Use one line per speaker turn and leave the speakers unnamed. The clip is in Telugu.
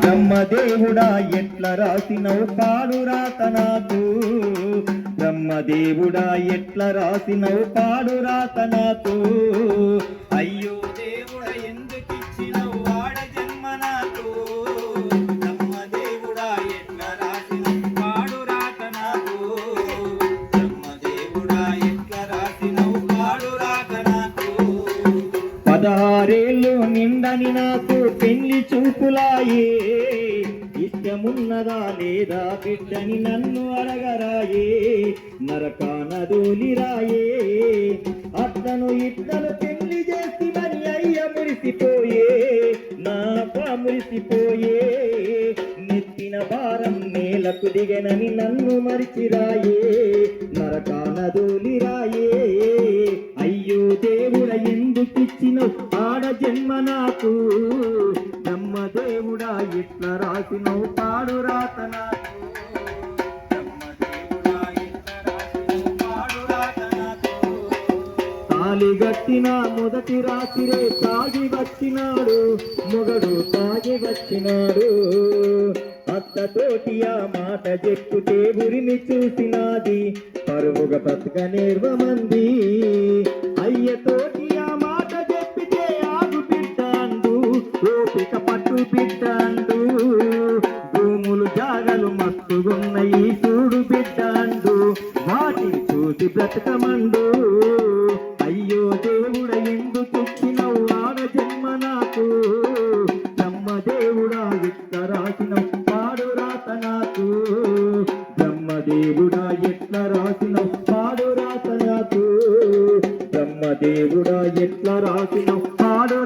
బ్రహ్మదేవుడా ఎట్ల రాసినవు పాడు రాత నాకు? బ్రహ్మదేవుడా ఎట్ల రాసినవు పాడు రాత నాకు? అయ్యో దేవుడా ఎందుకు ఇచ్చినవు వాడ జన్మ నాకు? పదహారేళ్ళు నిండని నాకు పెళ్ళి చూపులాయే. ఇష్టమున్నదా లేదా బిడ్డని నన్ను అడగరాయే. నరకాన దూలిరాయే అత్తను ఇత్తను పెళ్ళి చేసి మరి అయ్య మురిసిపోయే. నా మురిసిపోయే. నెత్తిన భారం నేలకు దిగనని నన్ను మరిచిరాయే. నరకాన దూలిరాయే అయ్యో దేవుడ ఎందుకిచ్చిన ఆడ జన్మ నాకు. నమ్మ దేవుడా రాసినవు? పాడు పాడు రాత నాకు. గట్టిన మొదటి రాత్రిరే తాగి వచ్చినాడు. మొగడు తాగి వచ్చినాడు. అత్తతోటి ఆ మాట చెప్పుతే ఉరిమి చూసినాది. పరువుగా బ్రతక నేర్వమంది. భార్యతోటి ఆ మాట చెప్పితే ఆగు బిడ్డండు ఓపిక పట్టు బిడ్డండు. భూములు జాగలు మస్తుగున్నాయి చూడు బిడ్డండు వాటిని చూసి బ్రతకమండు. అయ్యో దేవుడ ఎందుకు ఇచ్చినవు ఆడ జన్మ నాకు? బ్రహ్మ దేవుడా ఎక్క రాసిన పాడు రాత నాకు? బ్రహ్మదేవుడా ఎట్ల రాసిన దేవుడా ఎట్లా రాసిన పాడ.